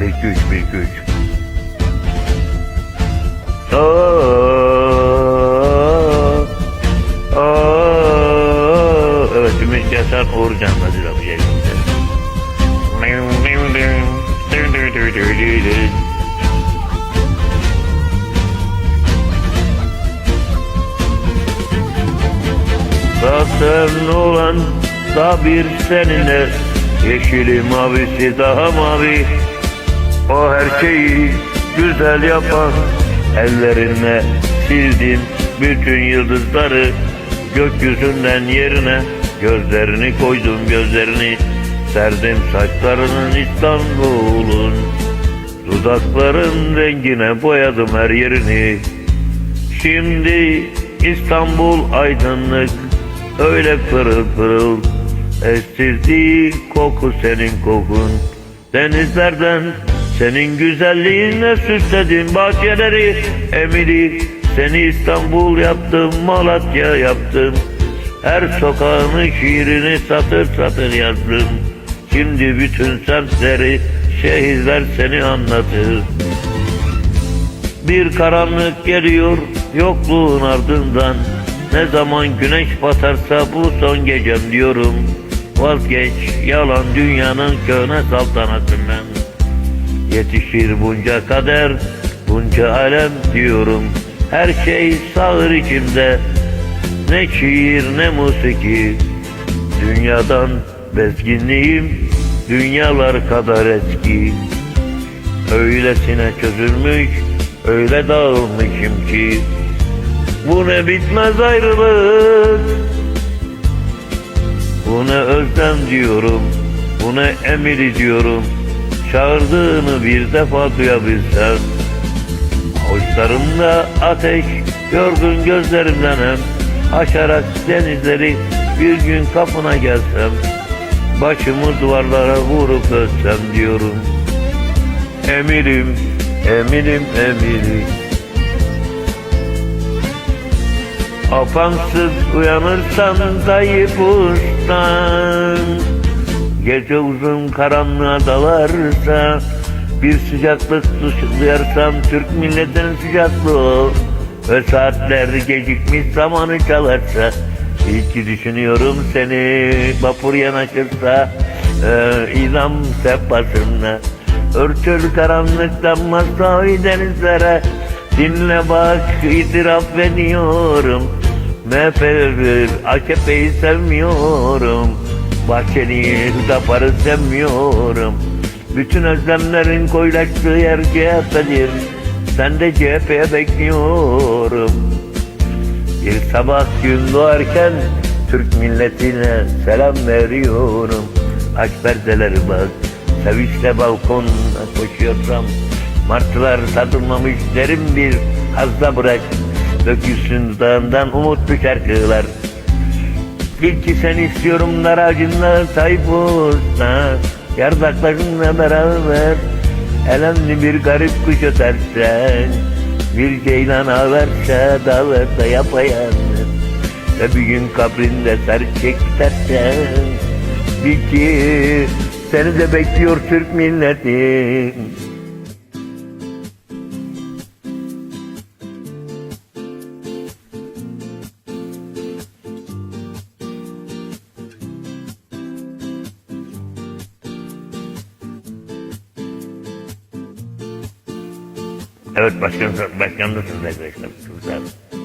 Bir iki üç, bir iki üç. Aa, aa. Evet, Ümit Yasan Uğurcan Kadir abi yerinde. Zaten olan da bir seninle Yeşili mavisi daha mavi O her şeyi güzel yapan Ellerinle sildin bütün yıldızları Gökyüzünden yerine Gözlerini koydum gözlerini Serdim saçlarının İstanbul'un Dudakların rengine boyadım her yerini. Şimdi İstanbul aydınlık Öyle pırıl pırıl Estirdiği koku senin kokun. Denizlerden senin güzelliğinle süsledim bahçeleri Emili seni İstanbul yaptım Malatya yaptım. Her sokağını şiirini satır satır yazdım. Şimdi bütün semtleri şehirler seni anlatır bir karanlık geliyor yokluğun ardından. Ne zaman güneş batarsa bu son gecem diyorum. Vazgeç yalan dünyanın köhne saltanatından Yetişir bunca kader bunca alem diyorum. Her şey sağır içimde. Ne şiir ne musiki. Dünyadan bezginliğim dünyalar kadar eski. Öylesine çözülmüş, öyle dağılmışım ki. Bu ne bitmez ayrılık. Bu ne özlem diyorum, bu ne emir diyorum Çağırdığını bir defa duyabilsem Avuçlarımda ateş, yorgun gözlerimden hem Aşarak denizleri bir gün kapına gelsem Başımı duvarlara vurup ölsem diyorum. Emirim, emirim, emirim Apansız uyanırsan zayıf ustan Gece uzun karanlığa dalarsa Bir sıcaklık duyarsam Türk milletinin sıcaklığı. Ve saatler gecikmiş zamanı çalarsa İyi ki düşünüyorum seni Vapur yanaşırsa e, İzam sehpasında Örtül karanlıktan masavi denizlere Dinle bak itiraf ediyorum. MHP AKP'yi sevmiyorum Bahçeli'yi Hüdapar'ı sevmiyorum Bütün özlemlerin koyulaştığı yer CHP'dir Sen de CHP'ye bekliyorum. Bir sabah gün doğarken Türk milletine selam veriyorum. Aç perdeleri bak Sevinçle balkonuna koşuyorsam Martılar satılmamış derin bir hazda bırak. Dökülsün dağından umutlu şarkılar Bil ki sen istiyorum dar ağacında Tayfus'ta Yardaklarınla beraber Elemli bir garip kuş ötersen Bir ceylan ağlarsa dağlarda yapayalnız Ve bir gün kabrinde serçek tersen Bil ki seni de bekliyor Türk milleti Evet başkanım, başkanlısınız arkadaşlar. Güzel.